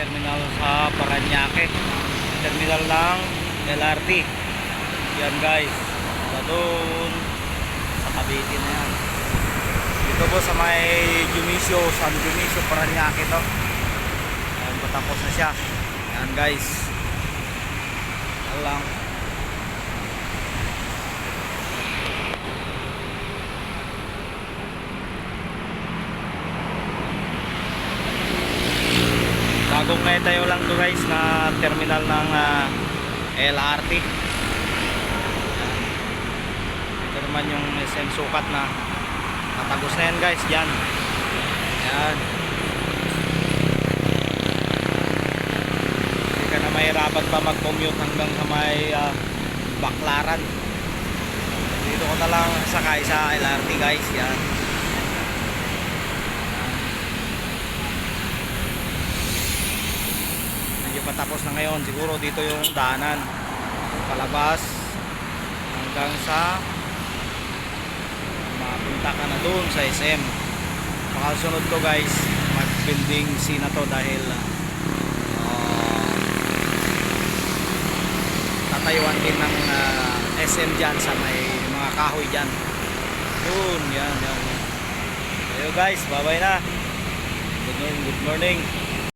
terminal sa Paranaque. Terminal ng LRT. Yan guys. Sa doon. Sa Cavite na yan. Dito po sa may Jumisio, San Jumisio, Paranaque to. Yan, patapos na siya. Yan guys. Yan lang. Bagong may tayo lang to guys na terminal ng ah, LRT. Ito naman yung SM sukat na Tatagos na yan guys, yan. Yan. Hindi ka na mahirapan pa mag-commute hanggang sa may ah, Baklaran. Dito ko na lang sakay sa LRT guys, yan. Patapos na ngayon, siguro dito yung daanan. Palabas hanggang sa mapunta ka na doon sa SM makasunod ko guys mag building C na to dahil uh, tatayuan din ng uh, SM dyan sa may mga kahoy dyan. Yun yan yan. Ayo guys bye na. Good morning, good morning.